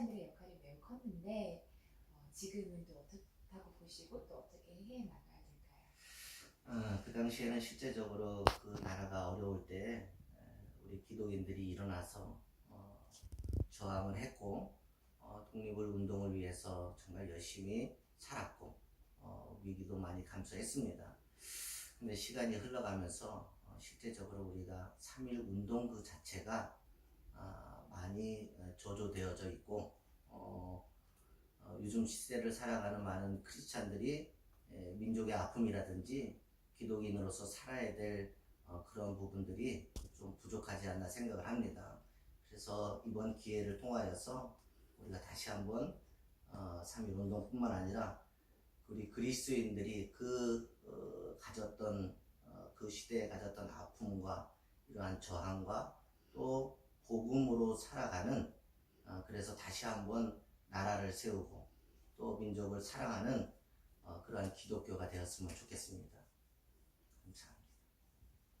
크리스찬들의 역할이 매우 컸는데 어, 지금은 또 어떻다고 보시고 또 어떻게 해 나가야 될까요? 어, 그 당시에는 실제적으로 그 나라가 어려울 때 에, 우리 기독인들이 일어나서 어, 저항을 했고 어, 독립을 운동을 위해서 정말 열심히 살았고 어, 위기도 많이 감수했습니다. 근데 시간이 흘러가면서 어, 실제적으로 우리가 3.1 운동 그 자체가 아, 많이 어, 저조되어져 있고 어, 어, 요즘 시대를 살아가는 많은 크리스찬들이 에, 민족의 아픔이라든지 기독인으로서 살아야 될 어, 그런 부분들이 좀 부족하지 않나 생각을 합니다. 그래서 이번 기회를 통하여서 우리가 다시 한번 어, 3.1 운동뿐만 아니라 우리 그리스도인들이 그 어, 가졌던 어, 그 시대에 가졌던 아픔과 이러한 저항과 또 복음으로 살아가는 어, 그래서 다시 한번 나라를 세우고 또 민족을 사랑하는 어, 그러한 기독교가 되었으면 좋겠습니다.